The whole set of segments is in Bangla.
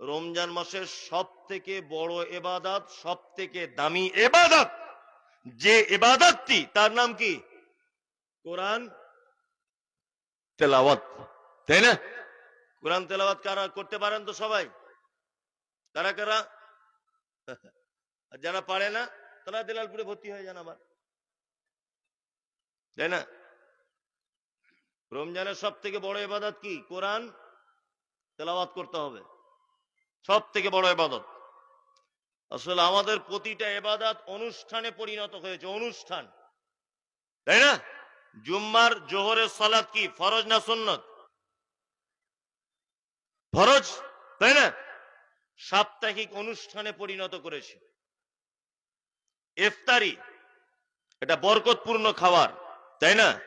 রমজান মাসের সব থেকে বড় এবাদাত সব থেকে দামি এবাদাত। যে এবাদাতটি, তার নাম কি? কোরআন তেলাওয়াত। তাই না? কোরআন তেলাওয়াত কারা করতে পারেন তো সবাই? কারা কারা? যারা পারে না, তারা দেলালপুরে ভর্তি হয়ে যান আবার। তাই না? রমজানের সব থেকে বড় এবাদত কি? কোরআন তেলাওয়াত করতে হবে। সব থেকে বড় এবাদত আসলে আমাদের প্রতিটা এবাদত অনুষ্ঠানে পরিণত হয়েছে, অনুষ্ঠান। তাই না? জুম্মার, জোহরের সালাত কি? ফরজ না সুন্নত? ফরজ, তাই না? সাপ্তাহিক অনুষ্ঠানে পরিণত করেছে। ইফতারি, এটা বরকতপূর্ণ খাবার, তাই না?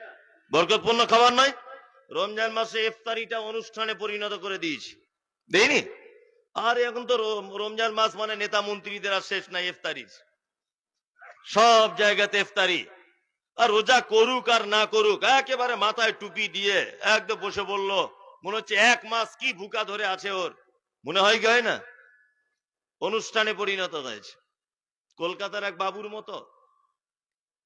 বরকতপূর্ণ খাবার নয়, রমজান মাসে ইফতারিটা অনুষ্ঠানে পরিণত করে দিয়েছি। দেয়নি? আর এখন তো রম- রমজান মাস মানে নেতা মন্ত্রীদের আর শেষ নাই ইফতারি সব জায়গাতে ইফতারি। আর রোজা করুক আর না করুক, একেবারে মাথায় টুপি দিয়ে একদম বসে বলল, মনে হচ্ছে এক মাস কি ভুকা ধরে আছে ওর। মনে হয় হয় না? অনুষ্ঠানে পরিণত হয়েছে। কলকাতার এক বাবুর মতো।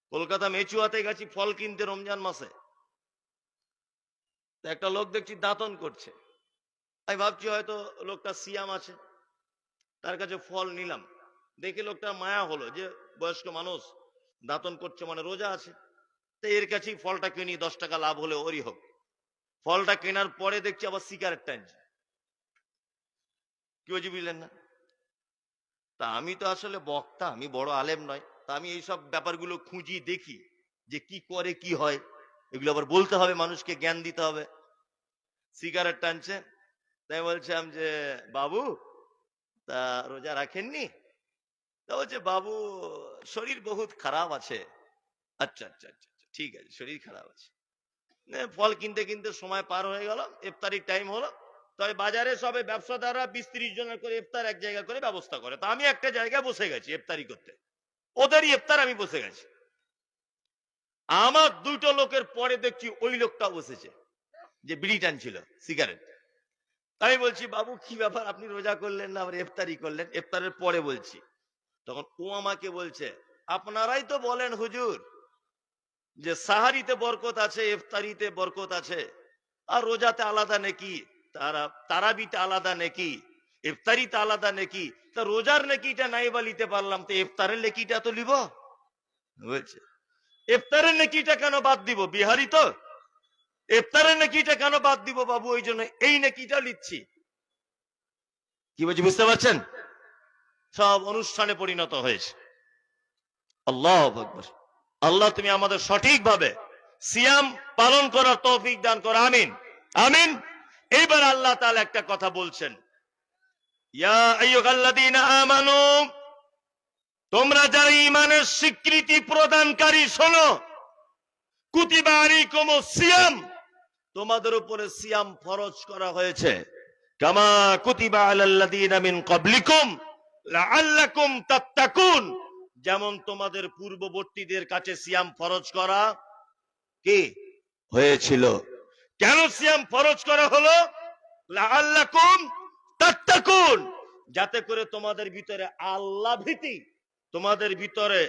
কলকাতা মেচুয়াতে গেছি ফল কিনতে রমজান মাসে। একটা লোক দেখছি দাঁতন করছে। আমি ভাবছি হয়তো লোকটা সিয়াম আছে। তার কাছে ফল নিলাম। দেখে লোকটা মায়া হলো যে বয়স্ক মানুষ, দাঁতন করছে মানে রোজা আছে। তো এর কাছেই ফলটা কিনি, দশ টাকা লাভ হলে ওরই হোক। ফলটা কেনার পরে দেখছি আবার সিগারেট টানছে কি বলছি বুঝলেন না? তা আমি তো আসলে বক্তা, আমি বড় আলেম নয়। তা আমি এইসব ব্যাপারগুলো খুঁজি, দেখি যে কি করে, কি হয়। এগুলো আবার বলতে হবে, মানুষকে জ্ঞান দিতে হবে। সিগারেট টানছে তাই বলছিলাম যে বাবু তা রোজা রাখেননি? তা বলছে বাবু শরীর বহুত খারাপ আছে। আচ্ছা আচ্ছা আচ্ছা আচ্ছা, ঠিক আছে শরীর খারাপ আছে। ফল কিনতে কিনতে সময় পার হয়ে গেল ইফতারির টাইম হলো। তবে বাজারে সবে ব্যবসাদাররা বিশ ত্রিশ জনের করে ইফতার এক জায়গা করে ব্যবস্থা করে। তা আমি একটা জায়গায় বসে গেছি ইফতারি করতে। ওদেরই ইফতার আমি বসে গেছি। আমার দুটো লোকের পরে দেখছি ওই লোকটা বসেছে যে বিড়ি টানছিল সিগারেট। আমি বলছি, বাবু, কি ব্যাপার? আপনি রোজা করলেন না, আবার ইফতারি করলেন? ইফতারের পরে বলছি। তখন ও আমাকে বলছে, আপনারাই তো বলেন হুজুর যে সাহারিতে বরকত আছে, ইফতারিতে বরকত আছে, আর রোজাতে আলাদা নাকি? তারা, তারাবিতে আলাদা নাকি? ইফতারিতে আলাদা নাকি? তা রোজার নেকিটা নাই বা নিতে পারলাম, তো ইফতারের নেকিটা তো লিব বলছে, ইফতারের নেকিটা কেন বাদ দিব? বিহারি তো ইফতারের নেকিটা কেন বাদ দিব বাবু? ওই জন্য এই নেকিটা লিখছি। কি বলছি, বুঝতে পারছেন? সব অনুষ্ঠানে পরিণত হয়েছে। আল্লাহ আকবার। আল্লাহ তুমি আমাদের সঠিকভাবে সিয়াম পালন করার তৌফিক দান করো। আমিন। আমিন। এইবার আল্লাহ তাআলা একটা কথা বলছেন। আমানু, তোমরা যারা ঈমানের স্বীকৃতি প্রদানকারী শোনো, কুতিবা আলাইকুমুস সিয়াম। তোমাদের উপরে সিয়াম ফরজ করা হয়েছে। কামা কুতিবা আলাল্লাযীনা মিন ক্বাবলিকুম লাআল্লাকুম তাত্তাকুন। যেমন তোমাদের পূর্ববর্তীদের কাছে সিয়াম ফরজ করা কি হয়েছিল? কেন সিয়াম ফরজ করা হলো? লাআল্লাকুম তাত্তাকুন। যাতে করে তোমাদের ভিতরে আল্লাহ ভীতি, তোমাদের ভিতরে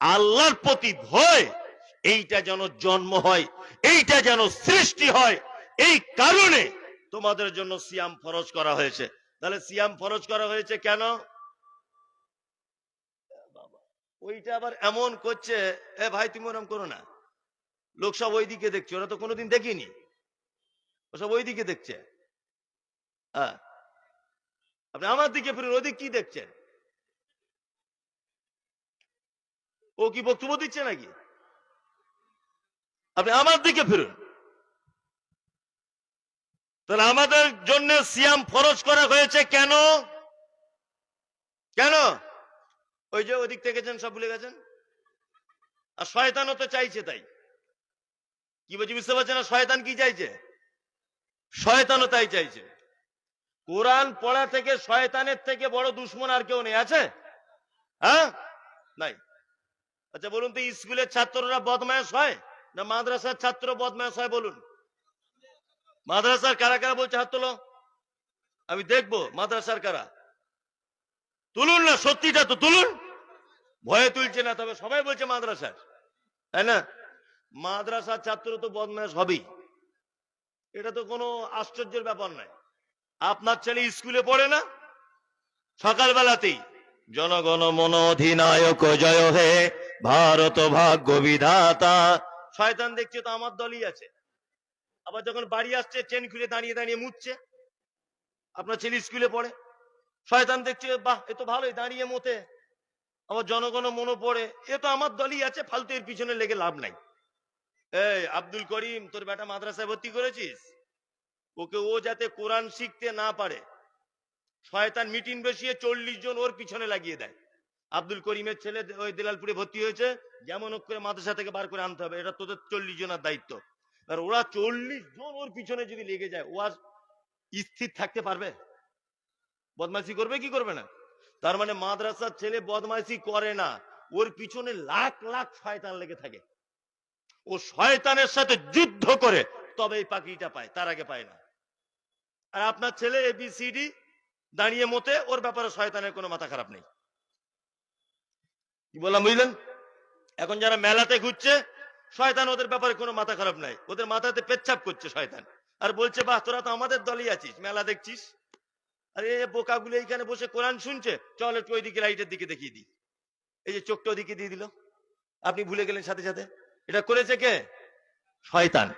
আল্লাহর প্রতি ভয়, এইটা যেন জন্ম হয়। এইটা যেন সৃষ্টি হয়, এই কারণে তোমাদের জন্য সিয়াম ফরজ করা হয়েছে। তাহলে সিয়াম ফরজ করা হয়েছে কেন? ওইটা আবার এমন করছে, এ ভাই, তুমি ওরম করো না। লোক সব ওইদিকে দেখছে, ওরা তো কোনোদিন দেখিনি। ও সব ওইদিকে দেখছে। হ্যাঁ। আপনি আমার দিকে ফিরুন, ওদিক কি দেখছেন? ও কি বক্তব্য দিচ্ছে নাকি? আপনি আমার দিকে ফিরুন। তাহলে আমাদের জন্য সিয়াম ফরজ করা হয়েছে কেন? কেন? ওই যে ওদিক থেকে সব ভুলে গেছেন? আর শয়তানও তো চাইছে তাই। কি বলছি, বুঝতে পারছেন শয়তান কি চাইছে? শয়তানও তাই চাইছে। কোরআন পড়া থেকে শয়তানের থেকে বড় দুশ্মন আর কেউ নেই। আছে? হ্যাঁ? নাই। আচ্ছা বলুন তো, স্কুলের ছাত্ররা বদমায়াস হয়? না মাদ্রাসার ছাত্র বদমায়াস হয় বলুন। মাদ্রাসার কারা কারা বলছে? হাত তোলো। আমি দেখব মাদ্রাসার কারা। তুলুন না, সত্যিটা তো তুলুন। ভয়ে তুলছে না, তবে সবাই বলছে মাদ্রাসার। তাই না? মাদ্রাসার ছাত্র তো বদমাস হবেই। এটা তো কোনো আশ্চর্যের ব্যাপার নয়। আপনার ছেলে স্কুলে পড়ে না? সকালবেলাতেই জনগণ মন অধিনায়ক জয় হে, ভারত ভাগ্য বিধাতা। শয়তান দেখছে তো আমার দলই আছে। আবার যখন বাড়ি আসছে চেন খুলে দাঁড়িয়ে দাঁড়িয়ে মুচ্ছে আপনার ছেলে স্কুলে পড়ে। শয়তান দেখছে, বাহ, এ তো ভালোই, দাঁড়িয়ে মতে। আবার জনগণ মনে পড়ে, এ তো আমার দলই আছে ফালতু এর পিছনে লেগে লাভ নাই। এই, আব্দুল করিম, তোর বেটা মাদ্রাসায় ভর্তি করেছিস? ওকে ও যাতে কোরআন শিখতে না পারে। শয়তান মিটিং বসিয়ে চল্লিশ জন ওর পিছনে লাগিয়ে দেয়। আব্দুল করিমের ছেলে ওই দিলালপুরে ভর্তি হয়েছে, যেমন হোক করে মাদ্রাসা থেকে বার করে আনতে হবে, এটা তোদের চল্লিশ জনের দায়িত্ব। আর ওরা চল্লিশ জন ওর পিছনে যদি লেগে যায়, ও আর স্থির থাকতে পারবে? বদমাইশি করবে কি করবে না? তার মানে মাদ্রাসার ছেলে বদমাইশি করে না, ওর পিছনে লাখ লাখ শয়তান লেগে থাকে। ও শয়তানের সাথে যুদ্ধ করে, তবে এই পাখিটা পায়, তার আগে পায় না। আর আপনার ছেলে এবিসিডি দাঁড়িয়ে মতে, ওর ব্যাপারে শয়তানের কোনো মাথা খারাপ নেই। কি বললাম, বুঝলেন? এখন যারা মেলাতে ঘুরছে, শয়তান ওদের ব্যাপারে কোনো মাথা খারাপ নাই। ওদের মাথাতে পেচ্ছাপ করছে শয়তান। আর বলছে, বাহ, তোরা তো আমাদের দলই আছিস, মেলা দেখছিস? আরে বোকাগুলো এইখানে বসে কোরআন শুনছে, চল একটু ওইদিকে লাইটের দিকে দেখিয়ে দিই। এই যে চোখটা ওদিকে দিয়ে দিল। আপনি ভুলে গেলেন সাথে সাথে? এটা করেছে কে? শয়তান।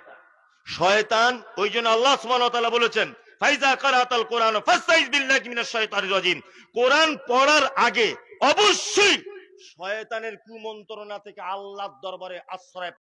শয়তান, ওই জন্য আল্লাহ ওয়া বলেছেন, ফাইজা কোরআন কোরআন পড়ার আগে অবশ্যই শয়তানের কুমন্ত্রণা থেকে আল্লাহর দরবারে আশ্রয়